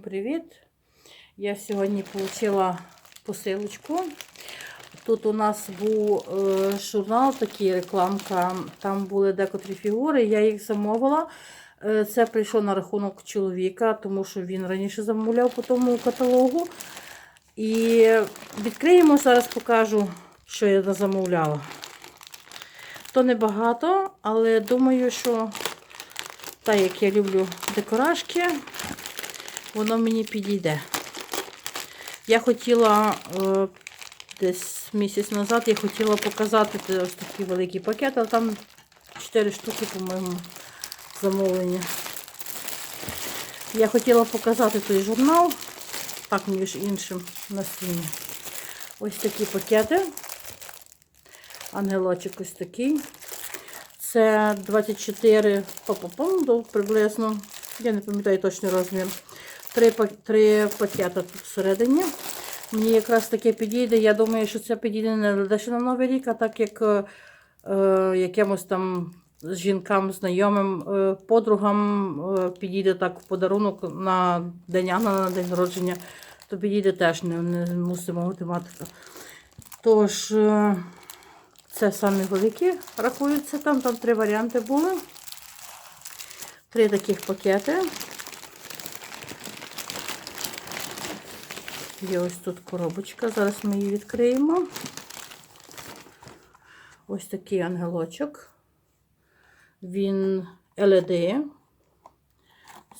Всім привіт! Я сьогодні отримала посилочку. Тут у нас був е, журнал, такий рекламка, там були декотрі фігури, я їх замовила. Е, це прийшло на рахунок чоловіка, тому що він раніше замовляв по тому каталогу. І відкриємо, зараз покажу, що я замовляла. То небагато, але думаю, що так як я люблю декорашки, воно мені підійде. Я хотіла е, десь місяць назад я хотіла показати ось такий великий пакет, але там 4 штуки, по-моєму, замовлення. Я хотіла показати той журнал, так, між іншим на стіні. Ось такі пакети. Ангелочок ось такий. Це 24 попопом приблизно. Я не пам'ятаю точний розмір. Три, три пакети тут всередині. Мені якраз таке підійде. Я думаю, що це підійде не лише на Новий рік, а так як е, якимось там жінкам, знайомим, е, подругам е, підійде так в подарунок на день Ангела, на день народження, то підійде теж, не, не мусимо математика. Тож. Е, це самі великі рахуються там, там три варіанти були. Три таких пакети. Є ось тут коробочка, зараз ми її відкриємо. Ось такий ангелочок. Він LED.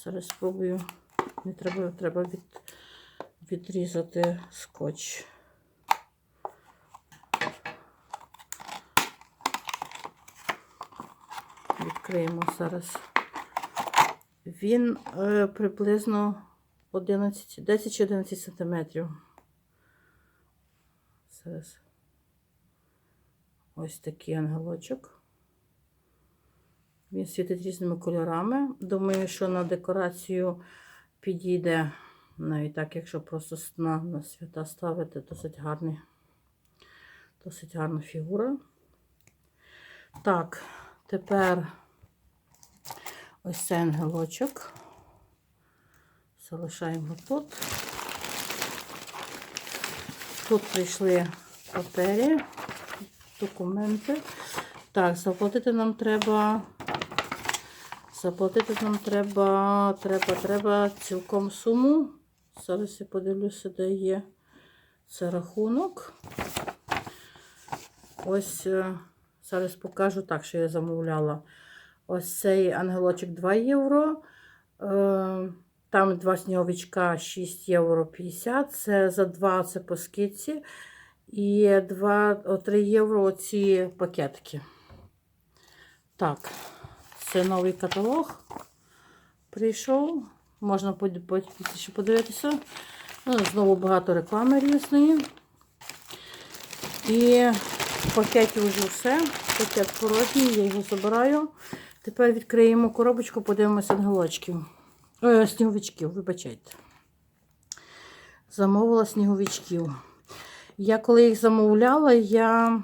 Зараз спробую, не треба, треба від, відрізати скотч. відкриємо зараз. Він е, приблизно 11, 10 чи 11 сантиметрів. Зараз ось такий ангелочок. Він світить різними кольорами. Думаю, що на декорацію підійде, навіть так, якщо просто на, на свята ставити, досить гарний, досить гарна фігура. Так, Тепер ось цей ангелочок. Залишаємо тут. Тут прийшли папері, документи. Так, заплатити нам треба. Заплатити нам треба, треба, треба цілком суму. Зараз я подивлюся, де є це рахунок. Ось. е, Зараз покажу так, що я замовляла. Ось цей ангелочок 2 євро. Там два сніговичка 6 євро 50. Це за 2 це по скидці. І 2, 3 євро оці пакетики. Так, це новий каталог. Прийшов. Можна ще подивитися. Ну, Знову багато реклами різної. І в пакеті вже все. Пакет порожній, я його забираю. Тепер відкриємо коробочку, подивимося ангелочків. Ой, сніговичків, вибачайте. Замовила сніговичків. Я коли їх замовляла, я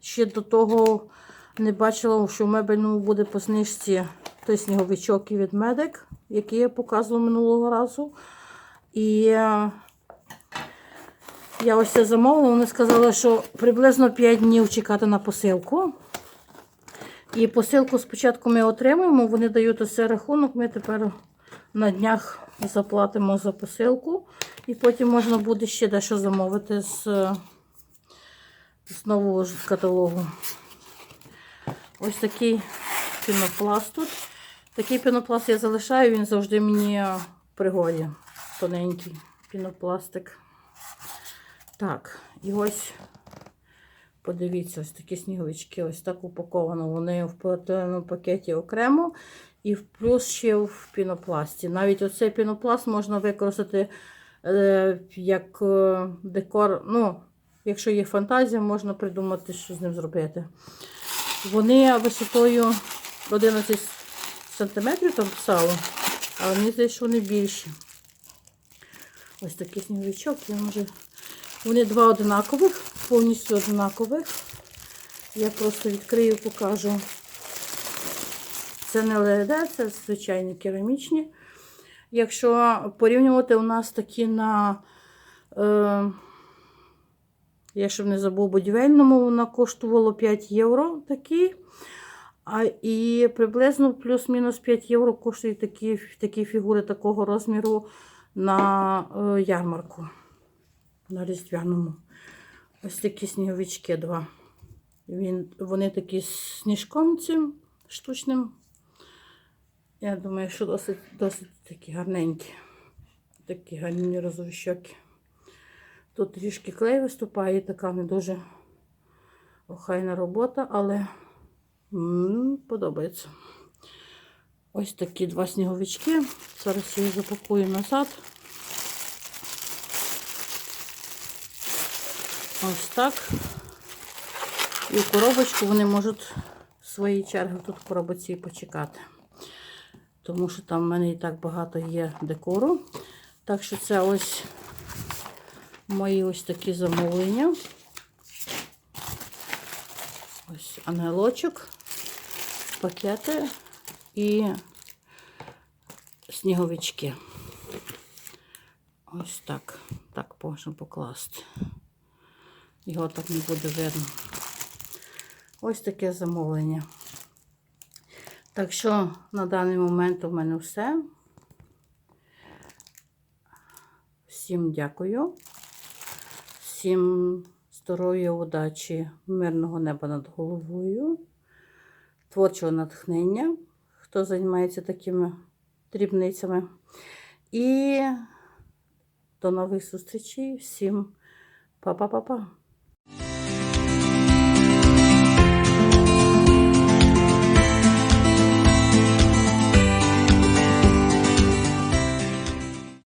ще до того не бачила, що в мебельному буде по знижці той сніговичок і від медик, який я показувала минулого разу. І я ось це замовила, вони сказали, що приблизно 5 днів чекати на посилку. І посилку спочатку ми отримуємо, вони дають усе рахунок, ми тепер на днях заплатимо за посилку. І потім можна буде ще дещо замовити з, з нового каталогу. Ось такий пінопласт тут. Такий пінопласт я залишаю, він завжди мені в пригоді. Тоненький пінопластик. Так, і ось, подивіться, ось такі сніговички, ось так упаковано. Вони в поліетиленому пакеті окремо і в плюс ще в пінопласті. Навіть оцей пінопласт можна використати е, як е, декор. Ну, якщо є фантазія, можна придумати, що з ним зробити. Вони висотою 11 см там писало, але мені здається, що вони більші. Ось такий сніговичок, я може. Вони два одинакових, повністю одинакових. Я просто відкрию, покажу. Це не LED, це звичайні керамічні. Якщо порівнювати, у нас такі на. Е, я щоб не забув будівельному, вона коштувала 5 євро такі. А, і приблизно плюс-мінус 5 євро коштують такі, такі фігури такого розміру на е, ярмарку. На різдвяному. Ось такі сніговички два. Він, вони такі з сніжком цим штучним. Я думаю, що досить, досить такі гарненькі. Такі гарні розові щоки. Тут трішки клей виступає, така не дуже охайна робота, але подобається. Ось такі два сніговички. Зараз їх запакую назад. Ось так. І в коробочку вони можуть свої черги тут в коробочці почекати. Тому що там в мене і так багато є декору. Так що це ось мої ось такі замовлення. Ось ангелочок, пакети і сніговички. Ось так. Так можна покласти. Його так не буде видно. Ось таке замовлення. Так що на даний момент у мене все. Всім дякую. Всім здоров'я, удачі, мирного неба над головою, творчого натхнення, хто займається такими дрібницями. І до нових зустрічей. Всім па-па-па-па.